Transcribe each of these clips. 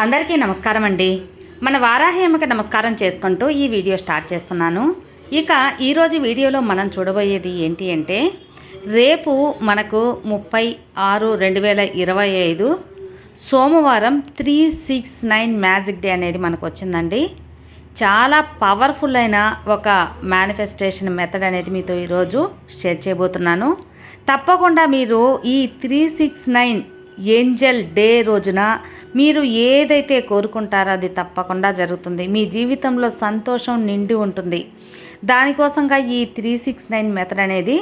అందరికీ నమస్కారం అండి. మన వారాహేమకి నమస్కారం చేసుకుంటూ ఈ వీడియో స్టార్ట్ చేస్తున్నాను. ఇక ఈరోజు వీడియోలో మనం చూడబోయేది ఏంటి అంటే రేపు మనకు ముప్పై ఆరు రెండు వేల ఇరవై ఐదు సోమవారం three six nine magic day అనేది మనకు వచ్చిందండి. చాలా పవర్ఫుల్ అయిన ఒక మేనిఫెస్టేషన్ మెథడ్ అనేది మీతో ఈరోజు షేర్ చేయబోతున్నాను. తప్పకుండా మీరు ఈ three six nine angel day రోజున మీరు ఏదైతే కోరుకుంటారో అది తప్పకుండా జరుగుతుంది. మీ జీవితంలో సంతోషం నిండి ఉంటుంది. దానికోసంగా ఈ త్రీ సిక్స్ నైన్ మెథడ్ అనేది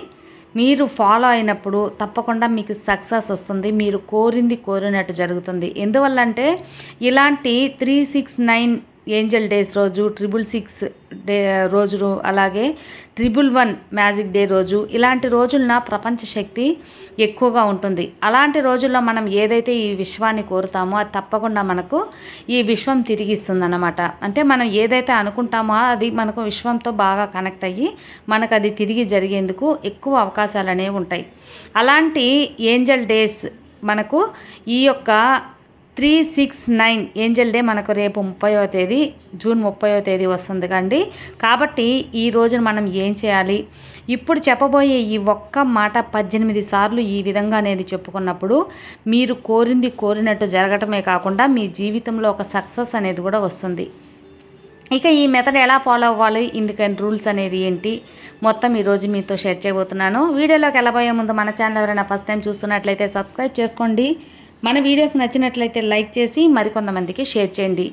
మీరు ఫాలో అయినప్పుడు తప్పకుండా మీకు సక్సెస్ వస్తుంది. మీరు కోరింది కోరినట్టు జరుగుతుంది. ఎందువల్లంటే ఇలాంటి three six nine angel days రోజు ట్రిపుల్ సిక్స్ డే రోజు అలాగే ట్రిపుల్ వన్ మ్యాజిక్ డే రోజు. ఇలాంటి రోజులన ప్రపంచ శక్తి ఎక్కువగా ఉంటుంది. అలాంటి రోజుల్లో మనం ఏదైతే ఈ విశ్వాన్ని కోరుతామో అది తప్పకుండా మనకు ఈ విశ్వం తిరిగిస్తుంది అన్నమాట అంటే మనం ఏదైతే అనుకుంటామో అది మనకు విశ్వంతో బాగా కనెక్ట్ అయ్యి మనకు అది తిరిగి జరిగేందుకు ఎక్కువ అవకాశాలు అనేవి ఉంటాయి. అలాంటి ఏంజల్ డేస్ మనకు ఈ యొక్క three six nine angel day మనకు రేపు ముప్పయో తేదీ జూన్ ముప్పైవ తేదీ వస్తుంది కండి. కాబట్టి ఈ రోజున మనం ఏం చేయాలి? ఇప్పుడు చెప్పబోయే ఈ ఒక్క మాట పద్దెనిమిది సార్లు ఈ విధంగా అనేది చెప్పుకున్నప్పుడు మీరు కోరింది కోరినట్టు జరగటమే కాకుండా మీ జీవితంలో ఒక సక్సెస్ అనేది కూడా వస్తుంది. ఇక ఈ మెథడ్ ఎలా ఫాలో అవ్వాలి? ఇందుకని రూల్స్ అనేది ఏంటి? మొత్తం ఈరోజు మీతో షేర్ చేయబోతున్నాను. వీడియోలోకి వెళ్ళబోయే ముందు మన ఛానల్ ఎవరైనా ఫస్ట్ టైం చూస్తున్నట్లయితే సబ్స్క్రైబ్ చేసుకోండి. మన వీడియోస్ నచ్చినట్లయితే లైక్ చేసి మరికొంతమందికి షేర్ చేయండి.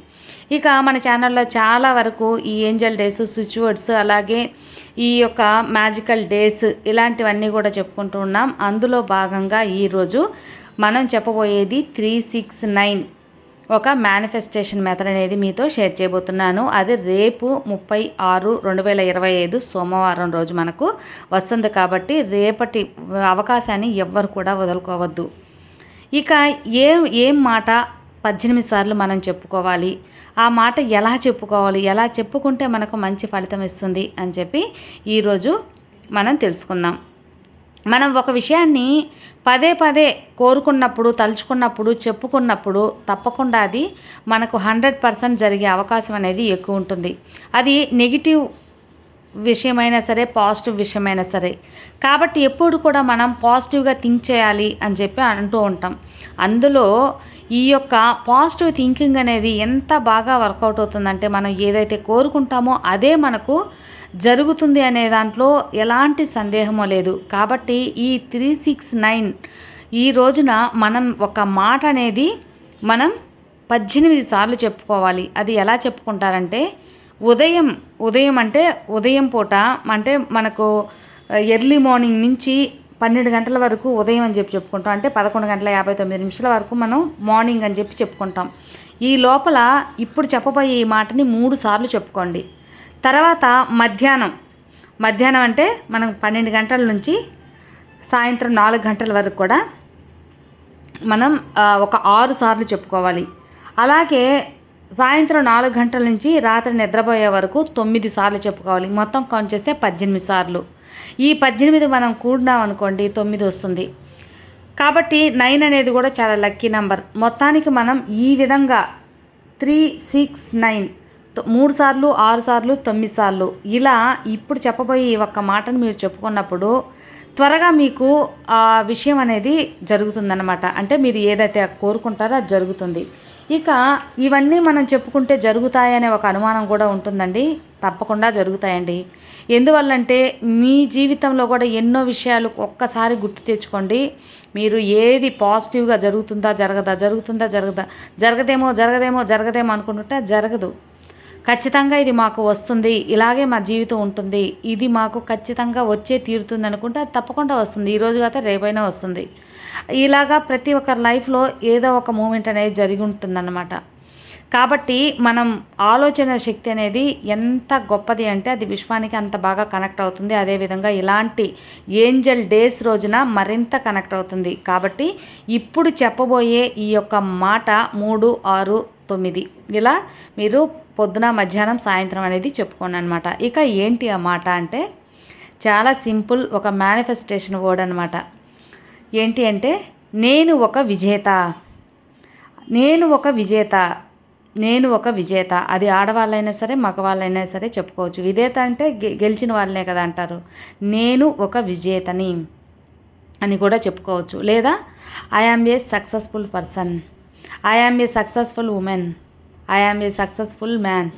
ఇక మన ఛానల్లో చాలా వరకు ఈ ఏంజల్ డేస్ స్విచ్ వర్డ్స్ అలాగే ఈ యొక్క మ్యాజికల్ డేస్ ఇలాంటివన్నీ కూడా చెప్పుకుంటూ ఉన్నాం. అందులో భాగంగా ఈరోజు మనం చెప్పబోయేది త్రీ సిక్స్ నైన్ ఒక మేనిఫెస్టేషన్ మెథడ్ అనేది మీతో షేర్ చేయబోతున్నాను. అది రేపు ముప్పై ఆరు రెండు వేల ఇరవై ఐదు సోమవారం రోజు మనకు వస్తుంది కాబట్టి రేపటి అవకాశాన్ని ఎవ్వరు కూడా వదులుకోవద్దు. ఇక ఏ ఏం మాట పద్దెనిమిది సార్లు మనం చెప్పుకోవాలి? ఆ మాట ఎలా చెప్పుకోవాలి? ఎలా చెప్పుకుంటే మనకు మంచి ఫలితం ఇస్తుంది? అని చెప్పి ఈరోజు మనం తెలుసుకుందాం. మనం ఒక విషయాన్ని పదే పదే కోరుకున్నప్పుడు తలుచుకున్నప్పుడు చెప్పుకున్నప్పుడు తప్పకుండా అది మనకు హండ్రెడ్ పర్సెంట్ జరిగే అవకాశం అనేది ఎక్కువ ఉంటుంది. అది నెగిటివ్ విషయమైనా సరే పాజిటివ్ విషయమైనా సరే. కాబట్టి ఎప్పుడు కూడా మనం పాజిటివ్గా థింక్ చేయాలి అని చెప్పి అంటూ ఉంటాం. అందులో ఈ యొక్క పాజిటివ్ థింకింగ్ అనేది ఎంత బాగా వర్కౌట్ అవుతుందంటే మనం ఏదైతే కోరుకుంటామో అదే మనకు జరుగుతుంది అనే దాంట్లో ఎలాంటి సందేహమో లేదు. కాబట్టి ఈ త్రీ సిక్స్ నైన్ ఈ రోజున మనం ఒక మాట అనేది మనం పద్దెనిమిది సార్లు చెప్పుకోవాలి. అది ఎలా చెప్పుకుంటారంటే ఉదయం ఉదయం అంటే ఉదయం పూట అంటే మనకు ఎర్లీ మార్నింగ్ నుంచి పన్నెండు గంటల వరకు ఉదయం అని చెప్పి చెప్పుకుంటాం. అంటే పదకొండు గంటల యాభై తొమ్మిది నిమిషాల వరకు మనం మార్నింగ్ అని చెప్పి చెప్పుకుంటాం. ఈ లోపల ఇప్పుడు చెప్పబోయే ఈ మాటని మూడు సార్లు చెప్పుకోండి. తర్వాత మధ్యాహ్నం. మధ్యాహ్నం అంటే మనం పన్నెండు గంటల నుంచి సాయంత్రం నాలుగు గంటల వరకు కూడా మనం ఒక ఆరు సార్లు చెప్పుకోవాలి. అలాగే సాయంత్రం నాలుగు గంటల నుంచి రాత్రి నిద్రపోయే వరకు తొమ్మిది సార్లు చెప్పుకోవాలి. మొత్తం కౌంట్ చేస్తే పద్దెనిమిది సార్లు. ఈ పద్దెనిమిది మనం కూడినాం అనుకోండి తొమ్మిది వస్తుంది. కాబట్టి నైన్ అనేది కూడా చాలా లక్కీ నెంబర్ మొత్తానికి మనం ఈ విధంగా త్రీ సిక్స్ నైన్ మూడు సార్లు ఆరు సార్లు తొమ్మిది సార్లు. ఇలా ఇప్పుడు చెప్పబోయే ఈ ఒక్క మాటను మీరు చెప్పుకున్నప్పుడు త్వరగా మీకు ఆ విషయం అనేది జరుగుతుందన్నమాట. అంటే మీరు ఏదైతే కోరుకుంటారో అది జరుగుతుంది. ఇక ఇవన్నీ మనం చెప్పుకుంటే జరుగుతాయనే ఒక అనుమానం కూడా ఉంటుందండి. తప్పకుండా జరుగుతాయండి. ఎందువల్లంటే మీ జీవితంలో కూడా ఎన్నో విషయాలు ఒక్కసారి గుర్తు తెచ్చుకోండి. మీరు ఏది పాజిటివ్గా జరుగుతుందా జరగదా జరుగుతుందా జరగదా జరగదేమో జరగదేమో జరగదేమో అనుకుంటుంటే జరగదు. ఖచ్చితంగా ఇది మాకు వస్తుంది. ఇలాగే మా జీవితం ఉంటుంది. ఇది మాకు ఖచ్చితంగా వచ్చే తీరుతుంది అనుకుంటే అది తప్పకుండా వస్తుంది. ఈరోజు కాక రేపైనా వస్తుంది. ఇలాగా ప్రతి ఒక్కరి లైఫ్లో ఏదో ఒక మూమెంట్ అనేది జరిగి ఉంటుందన్నమాట. కాబట్టి మనం ఆలోచన శక్తి అనేది ఎంత గొప్పది అంటే అది విశ్వానికి అంత బాగా కనెక్ట్ అవుతుంది. అదేవిధంగా ఇలాంటి ఏంజల్ డేస్ రోజున మరింత కనెక్ట్ అవుతుంది. కాబట్టి ఇప్పుడు చెప్పబోయే ఈ యొక్క మాట మూడు ఆరు తొమ్మిది. ఇలా మీరు పొద్దున మధ్యాహ్నం సాయంత్రం అనేది చెప్పుకోండి అనమాట ఇక ఏంటి ఆ మాట అంటే చాలా సింపుల్ ఒక మేనిఫెస్టేషన్ వర్డ్ అనమాట ఏంటి అంటే నేను ఒక విజేత. నేను ఒక విజేత. నేను ఒక విజేత. అది ఆడవాళ్ళైనా సరే మగవాళ్ళైనా సరే చెప్పుకోవచ్చు. విజేత అంటే గె గెలిచిన వాళ్ళనే కదా అంటారు. నేను ఒక విజేతని అని కూడా చెప్పుకోవచ్చు. లేదా I am a successful person I a successful woman I am a successful man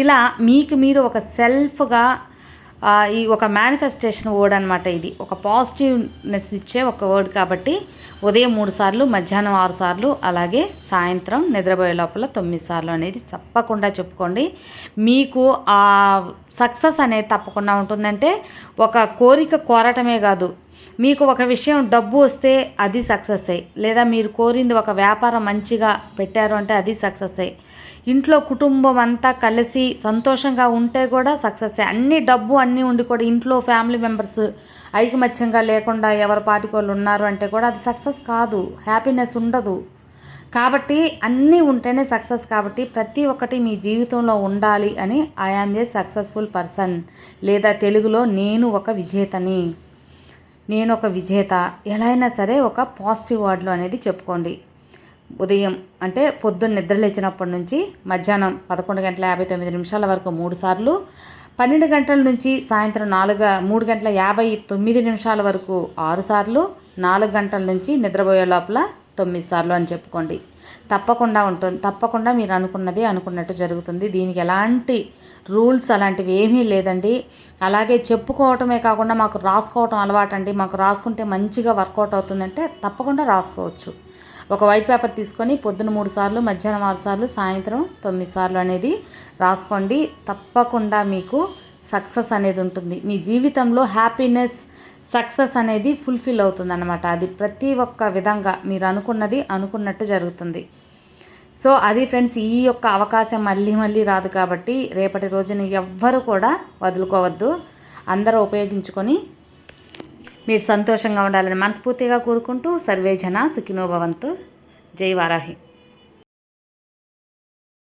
ఇలా మీకు మీరు ఒక సెల్ఫ్గా ఈ ఒక మేనిఫెస్టేషన్ వర్డ్ అనమాట ఇది. ఒక పాజిటివ్నెస్ ఇచ్చే ఒక వర్డ్ కాబట్టి ఉదయం మూడు సార్లు మధ్యాహ్నం ఆరు సార్లు అలాగే సాయంత్రం నిద్రపోయే లోపల తొమ్మిది సార్లు అనేది తప్పకుండా చెప్పుకోండి. మీకు ఆ సక్సెస్ అనేది తప్పకుండా ఉంటుందంటే ఒక కోరిక కోరటమే కాదు. మీకు ఒక విషయం డబ్బు వస్తే అది సక్సెస్ అయ్యి లేదా మీరు కోరింది ఒక వ్యాపారం మంచిగా పెట్టారు అంటే అది సక్సెస్ ఇంట్లో కుటుంబం అంతా కలిసి సంతోషంగా ఉంటే కూడా సక్సెస్ అన్ని డబ్బు అన్నీ ఉండి కూడా ఇంట్లో ఫ్యామిలీ మెంబర్స్ ఐకమత్యంగా లేకుండా ఎవరి పాటికి వాళ్ళు ఉన్నారు అంటే కూడా అది సక్సెస్ కాదు. హ్యాపీనెస్ ఉండదు. కాబట్టి అన్నీ ఉంటేనే సక్సెస్. కాబట్టి ప్రతి ఒక్కటి మీ జీవితంలో ఉండాలి అని ఐ ఏ సక్సెస్ఫుల్ పర్సన్ లేదా తెలుగులో నేను ఒక విజేతని. నేను ఒక విజేత. ఎలా అయినా సరే ఒక పాజిటివ్ వర్డ్లు అనేది చెప్పుకోండి. ఉదయం అంటే పొద్దున్న నిద్ర లేచినప్పటి నుంచి మధ్యాహ్నం పదకొండు గంటల యాభై తొమ్మిది నిమిషాల వరకు మూడు సార్లు పన్నెండు గంటల నుంచి సాయంత్రం నాలుగు మూడు గంటల యాభై తొమ్మిది నిమిషాల వరకు ఆరు సార్లు నాలుగు గంటల నుంచి నిద్రపోయే లోపల తొమ్మిది సార్లు అని చెప్పుకోండి. తప్పకుండా ఉంటుంది తప్పకుండా మీరు అనుకున్నది అనుకున్నట్టు జరుగుతుంది. దీనికి ఎలాంటి రూల్స్ అలాంటివి ఏమీ లేదండి. అలాగే చెప్పుకోవటమే కాకుండా మాకు రాసుకోవటం అలవాటండి. మాకు రాసుకుంటే మంచిగా వర్కౌట్ అవుతుందంటే తప్పకుండా రాసుకోవచ్చు. ఒక వైట్ పేపర్ తీసుకొని పొద్దున మూడు సార్లు మధ్యాహ్నం ఆరు సార్లు సాయంత్రం తొమ్మిది సార్లు అనేది రాసుకోండి. తప్పకుండా మీకు సక్సెస్ అనేది ఉంటుంది. మీ జీవితంలో హ్యాపీనెస్ సక్సెస్ అనేది ఫుల్ఫిల్ అవుతుంది అనమాట అది ప్రతి ఒక్క విధంగా మీరు అనుకున్నది అనుకున్నట్టు జరుగుతుంది. సో అది ఫ్రెండ్స్ ఈ యొక్క అవకాశం మళ్ళీ మళ్ళీ రాదు కాబట్టి రేపటి రోజున ఎవ్వరు కూడా వదులుకోవద్దు. అందరూ ఉపయోగించుకొని మీరు సంతోషంగా ఉండాలని మనస్ఫూర్తిగా కోరుకుంటూ సర్వే జన సుఖినోభవంతు జై వారాహి.